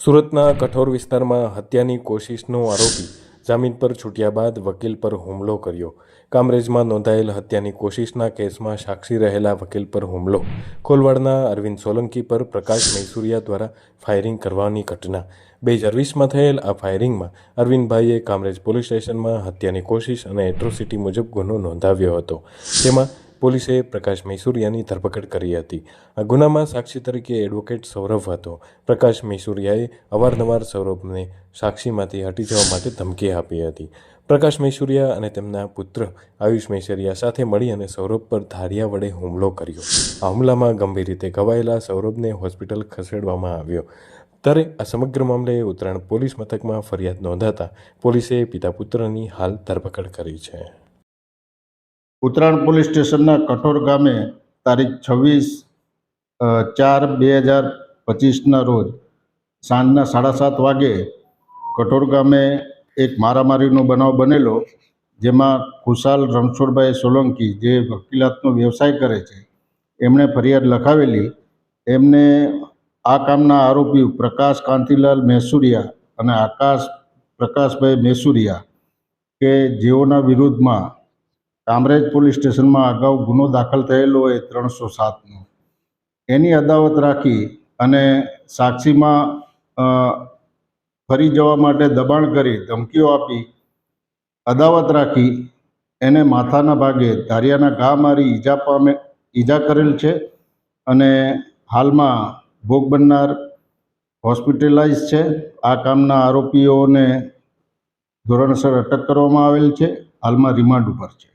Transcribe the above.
સુરતના કઠોર વિસ્તારમાં હત્યાની કોશિશનો આરોપી જામીન પર છૂટ્યા બાદ વકીલ પર હુમલો કર્યો. કામરેજમાં નોંધાયેલ હત્યાની કોશિશના કેસમાં સાક્ષી રહેલા વકીલ પર હુમલો. કોલવાડના અરવિંદ સોલંકી પર પ્રકાશ મૈસુરિયા દ્વારા ફાયરિંગ કરવાની ઘટના. બે હજાર વીસમાં થયેલ આ ફાયરિંગમાં અરવિંદભાઈએ કામરેજ પોલીસ સ્ટેશનમાં હત્યાની કોશિશ અને એટ્રોસિટી મુજબ ગુનો નોંધાવ્યો હતો. જેમાં પોલીસે પ્રકાશ મૈસુરિયાની ધરપકડ કરી હતી. આ ગુનામાં સાક્ષી તરીકે એડવોકેટ સૌરભ હતો. પ્રકાશ મૈસુરિયાએ અવારનવાર સૌરભને સાક્ષીમાંથી હટી જવા માટે ધમકી આપી હતી. પ્રકાશ મૈસુરિયા અને તેમના પુત્ર આયુષ મૈસુરિયા સાથે મળી અને સૌરભ પર ધારિયા વડે હુમલો કર્યો. આ હુમલામાં ગંભીર રીતે ઘવાયેલા સૌરભને હોસ્પિટલ ખસેડવામાં આવ્યો. ત્યારે આ સમગ્ર મામલે ઉત્તરાયણ પોલીસ મથકમાં ફરિયાદ નોંધાતા પોલીસે પિતા પુત્રની હાલ ધરપકડ કરી છે. ઉત્તરાયણ પોલીસ સ્ટેશનના કઠોર ગામે તારીખ છવ્વીસ ચાર બે હજાર પચીસના રોજ સાંજના સાડા સાત વાગે કઠોર ગામે એક મારામારીનો બનાવ બનેલો, જેમાં ખુશાલ રણછોડભાઈ સોલંકી, જે વકીલાતનો વ્યવસાય કરે છે, એમણે ફરિયાદ લખાવેલી. એમને આ કામના આરોપી પ્રકાશ કાંતિલાલ મેસુરિયા અને આકાશ પ્રકાશભાઈ મેસુરિયા કે જેઓના વિરુદ્ધમાં કામરેજ પોલીસ સ્ટેશનમાં અગાઉ ગુનો દાખલ થયેલો હોય ત્રણસો સાતનો. એની અદાવત રાખી અને સાક્ષીમાં ફરી જવા માટે દબાણ કરી ધમકીઓ આપી, અદાવત રાખી એને માથાના ભાગે ધારિયાના ઘા મારી ઈજા પામે, ઈજા કરેલ છે અને હાલમાં ભોગ બનનાર હોસ્પિટલાઇઝ છે. આ કામના આરોપીઓને ધોરણસર અટક કરવામાં આવેલ છે. હાલમાં રિમાન્ડ ઉપર છે.